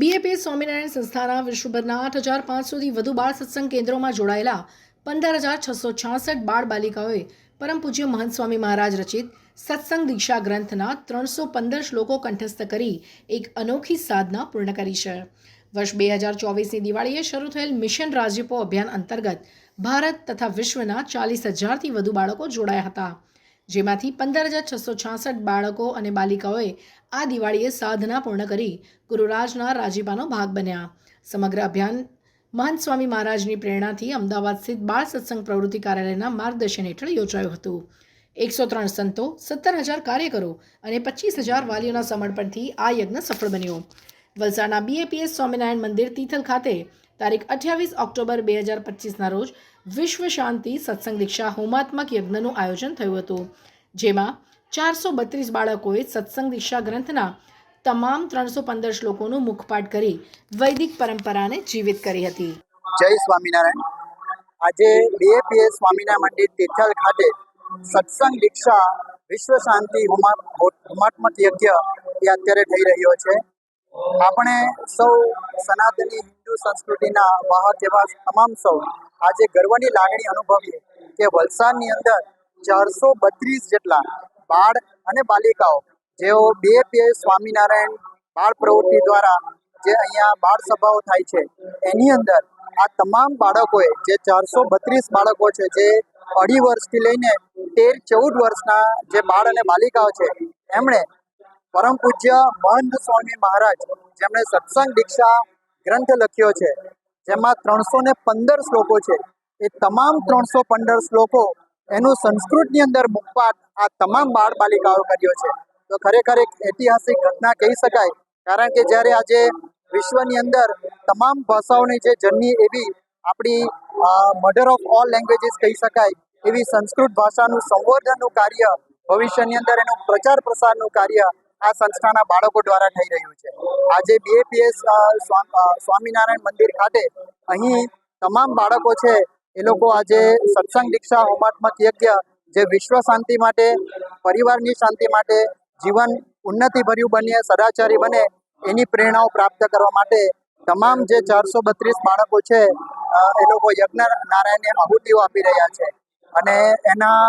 BAPS Swaminarayan સંસ્થાના વિશ્વભરના આઠ હજાર પાંચસોથી વધુ બાળ સત્સંગ કેન્દ્રોમાં જોડાયેલા પંદર હજાર છસો છાસઠ બાળ બાલિકાઓએ પરમ પૂજ્ય મહંત સ્વામી મહારાજ રચિત સત્સંગ દીક્ષા ગ્રંથના ત્રણસો પંદર શ્લોકો કંઠસ્થ કરી એક અનોખી સાધના પૂર્ણ કરી છે. વર્ષ બે હજાર ચોવીસની દિવાળીએ શરૂ થયેલ મિશન રાજ્યપો અભિયાન અંતર્ગત ભારત તથા વિશ્વના ચાલીસ હજારથી વધુ બાળકો જોડાયા હતા. જેમાંથી પંદર હજાર છસો છાસઠ બાળકો અને બાલિકાઓએ આ દિવાળીએ સાધના પૂર્ણ કરી ગુરુરાજના રાજીપાનો ભાગ બન્યા. સમગ્ર અભિયાન મહંત સ્વામી મહારાજની પ્રેરણાથી અમદાવાદ સ્થિત બાળ સત્સંગ પ્રવૃત્તિ કાર્યાલયના માર્ગદર્શન હેઠળ યોજાયું હતું. એકસો ત્રણ સંતો, સત્તર હજાર કાર્યકરો અને પચીસ હજાર વાલીઓના સમર્પણથી આ યજ્ઞ સફળ બન્યો. વલસાડના બીએપીએસ સ્વામિનારાયણ મંદિર તિથલ ખાતે તારીખ અઠ્યાવીસ ઓક્ટોબર બે હજાર પચીસના રોજ વિશ્વ શાંતિ સત્સંગ દીક્ષા હોમાત્મક યજ્ઞનું આયોજન થયું હતું, જેમાં ચારસો બત્રીસ બાળકોએ સત્સંગ દીક્ષા ગ્રંથના તમામ ત્રણસો પંદર શ્લોકોનું મુખપાઠ કરી વૈદિક પરંપરાને જીવિત કરી હતી. જય સ્વામિનારાયણ. આજે બીએપીએસ સ્વામિનારાયણ મંદિર તિથલ ખાતે સત્સંગ દીક્ષા વિશ્વ શાંતિ હોમા હોમાત્મક યજ્ઞ એ અત્યારે થઈ રહ્યો છે. આપણે સૌ સનાતની સંસ્કૃતિના વાહક જેવા તમામ સૌ આજે ગર્વની લાગણી અનુભવીએ કે વલસાડની અંદર ચારસો બત્રીસ જેટલા બાળ અને બાલિકાઓ, જેઓ બીએપીએસ સ્વામિનારાયણ બાળ પ્રવૃત્તિ દ્વારા જે અહીંયા બાળ સભાઓ થાય છે, એની અંદર આ તમામ બાળકોએ, જે ચારસો બત્રીસ બાળકો છે, જે અઢી વર્ષથી લઈને તેર ચૌદ વર્ષના જે બાળ અને બાલિકાઓ છે, એમણે પરમ પૂજ્ય મહંત સ્વામી મહારાજ, જેમણે સત્સંગ દીક્ષા ગ્રંથ લખ્યો છે, જેમાં ત્રણસો ને પંદર શ્લોકો છે. એ તમામ ત્રણસો પંદર શ્લોકો એનું સંસ્કૃતની અંદર મુખપાઠ આ તમામ બાળ બાલિકાઓ કર્યો છે. તો ખરેખર એક ઐતિહાસિક ઘટના કહી શકાય, કારણ કે જ્યારે આજે વિશ્વની અંદર તમામ ભાષાઓની જે જન્મી એવી આપણી મધર ઓફ ઓલ લેંગ્વેજીસ કહી શકાય, એવી સંસ્કૃત ભાષાનું સંવર્ધનનું કાર્ય, ભવિષ્યની અંદર એનું પ્રચાર પ્રસારનું કાર્ય આ સંસ્થાના બાળકો દ્વારા થઈ રહ્યું છે. આજે બીએપીએસ સ્વામિનારાયણ મંદિર ખાતે અહીં તમામ બાળકો છે, એ લોકો આજે સત્સંગ દીક્ષા હોમાત્મક યજ્ઞ, જે વિશ્વ શાંતિ માટે, પરિવારની શાંતિ માટે, જીવન ઉન્નતિભર્યું બને, સદાચારી બને, એની પ્રેરણાઓ પ્રાપ્ત કરવા માટે તમામ જે ચારસો બત્રીસ બાળકો છે એ લોકો યજ્ઞ નારાયણને આહુતિઓ આપી રહ્યા છે. અને એના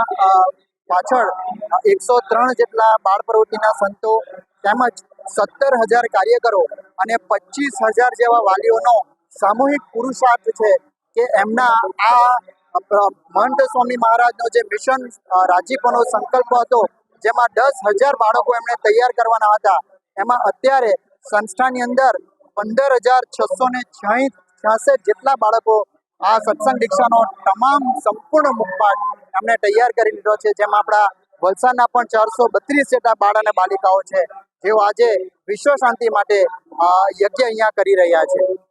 પાછળ એકસો ત્રણ જેટલા બાળ પ્રવૃત્તિના સંતો તેમજ સત્તર હજાર કાર્યકરો અને પચીસ હજાર જેવા વાલીઓનો સામૂહિક પુરુષાર્થ છે કે એમના આ મહંત સ્વામી મહારાજનો જે મિશન રાજીપનો સંકલ્પ હતો, જેમાં દસ હજાર બાળકો એમણે તૈયાર કરવાના હતા, એમાં અત્યારે સંસ્થાની અંદર પંદર હજાર છસો ને છ્યાસઠ જેટલા બાળકો આ સત્સંગ દીક્ષાનો તમામ સંપૂર્ણ મુખપાઠ એમને તૈયાર કરી લીધો છે. જેમાં આપણા વલસાડના પણ ચારસો બત્રીસ જેટલા બાળ અને બાલિકાઓ છે, જેઓ આજે વિશ્વ શાંતિ માટે યજ્ઞ અહીંયા કરી રહ્યા છે.